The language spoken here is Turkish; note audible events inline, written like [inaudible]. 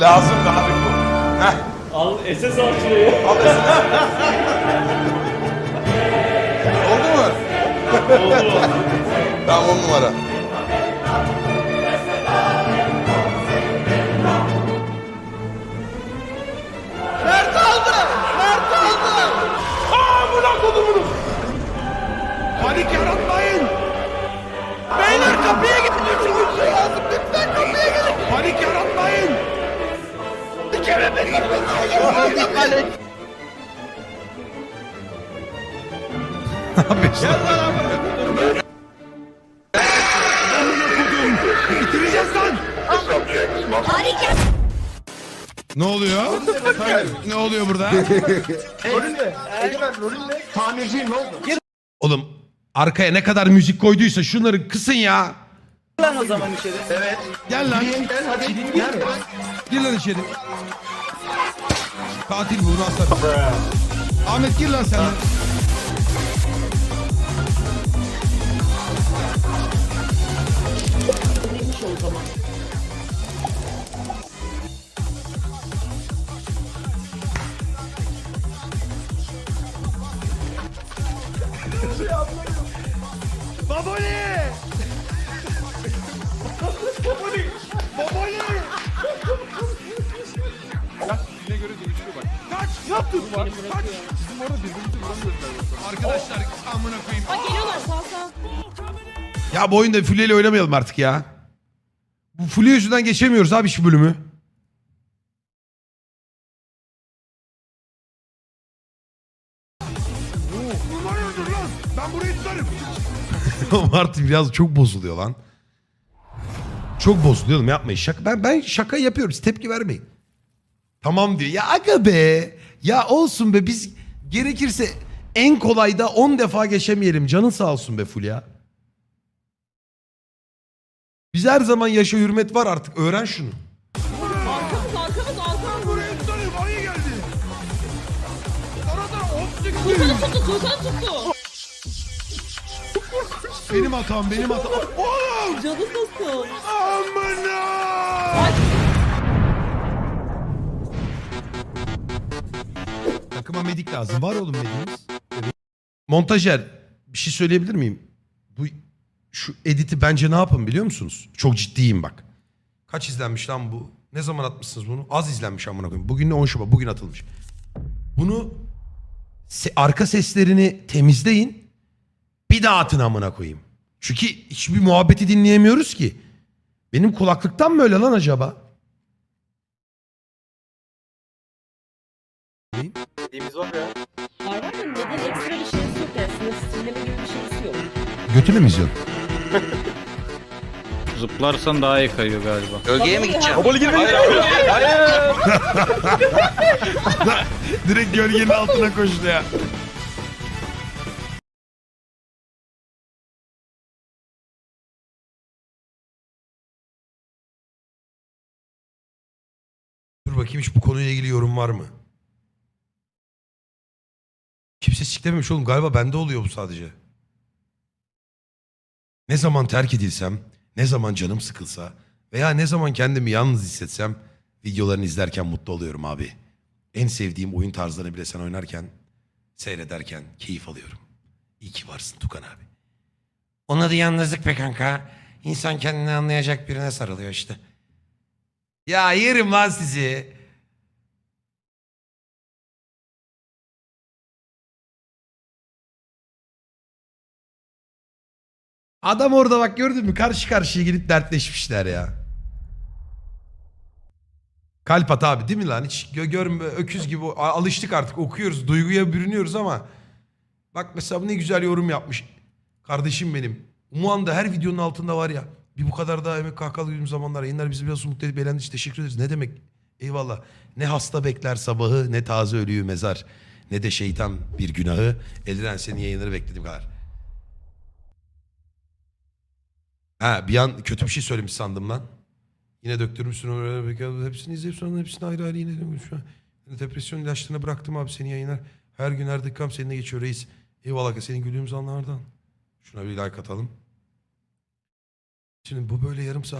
Lazım abi bu. Heh. Al SS al şurayı. Oldu mu? tamam on numara. Mert aldı! Mert aldı! Aa bırak onu bunu. Panik yaratmayın! Lan amına kodum. Amına kodum. Bitireceğiz lan. Ne oluyor? ne oluyor burada? Tamirciyim ne oldu? Oğlum arkaya ne kadar müzik koyduysa şunları kısın ya. Lan o zaman içeri. Evet. Gel lan. Gel hadi. Gel. Gir lan içeri. Katil bu Ruh Ahmet gir lan sen. de. Baboli! Baboli! Baboli! Kaç! Yaptın! Kaç! Arkadaşlar amına koyayım. Bak geliyorlar sağ sağ. Ya bu oyunda Fulya oynamayalım artık ya. Bu Fulya yüzünden geçemiyoruz abi şu bölümü. Numara öldür lan! Ben burayı tutarım! [laughs] Martin biraz çok bozuluyor lan. Çok bozuluyor oğlum yapmayın şaka. Ben, ben şaka yapıyorum siz tepki vermeyin. Tamam diyor. Ya aga be. Ya olsun be biz gerekirse en kolayda 10 defa geçemeyelim. Canın sağ olsun be Fulya. Biz her zaman yaşa hürmet var artık. Öğren şunu. Arkamız arkamız arkamız. Ayı geldi! Sana da ot çıktı! Tuğkan'ı tuttu Tuğkan'ı tuttu. Benim hatam benim hatam. Oğlum! [laughs] Canı nasıl? Amına! Takıma medik lazım. Var oğlum mediğimiz. Montajer bir şey söyleyebilir miyim? Bu şu editi bence ne yapın biliyor musunuz? Çok ciddiyim bak. Kaç izlenmiş lan bu? Ne zaman atmışsınız bunu? Az izlenmiş amına koyayım. Bugün de 10 Şubat. Bugün atılmış. Bunu se- arka seslerini temizleyin. Bir daha atın amına koyayım. Çünkü hiçbir muhabbeti dinleyemiyoruz ki. Benim kulaklıktan mı öyle lan acaba? Dediğimiz var ya. Var var da neden ekstra bir şeysi yok gibi bir şeysi yok. Götüne mi izliyorsun? [laughs] Zıplarsan daha iyi kayıyor galiba. Gölgeye mi gideceğim? Baboli girme. Hayır hayır. [laughs] Direkt gölgenin altına koştu ya. Bakayım hiç bu konuyla ilgili yorum var mı? Kimse siklememiş oğlum. Galiba bende oluyor bu sadece. Ne zaman terk edilsem, ne zaman canım sıkılsa veya ne zaman kendimi yalnız hissetsem videolarını izlerken mutlu oluyorum abi. En sevdiğim oyun tarzlarını bile sen oynarken, seyrederken keyif alıyorum. İyi ki varsın Tukan abi. Onun adı yalnızlık be kanka. İnsan kendini anlayacak birine sarılıyor işte. Ya yerim lan sizi. Adam orada bak gördün mü karşı karşıya gelip dertleşmişler ya. Kalp at abi değil mi lan? Hiç gö görme öküz gibi alıştık artık okuyoruz duyguya bürünüyoruz ama bak mesela ne güzel yorum yapmış. Kardeşim benim. Umuan da her videonun altında var ya. Bir bu kadar daha emek kahkahalı güldüğüm zamanlar yayınlar bizi biraz mutlu edip eğlendiğiniz için teşekkür ederiz. Ne demek? Eyvallah. Ne hasta bekler sabahı ne taze ölüyü mezar. Ne de şeytan bir günahı. Eldiren senin yayınları beklediğim kadar. Ha bir an kötü bir şey söylemiş sandım lan. Yine döktürmüşsün oraya. Hepsini izleyip sonra hepsini ayrı ayrı yine demiş. Depresyon ilaçlarına bıraktım abi seni yayınlar. Her gün her dakikam seninle geçiyor reis. Eyvallah senin güldüğümüz anlardan. Şuna bir like atalım. Şimdi bu böyle yarım saat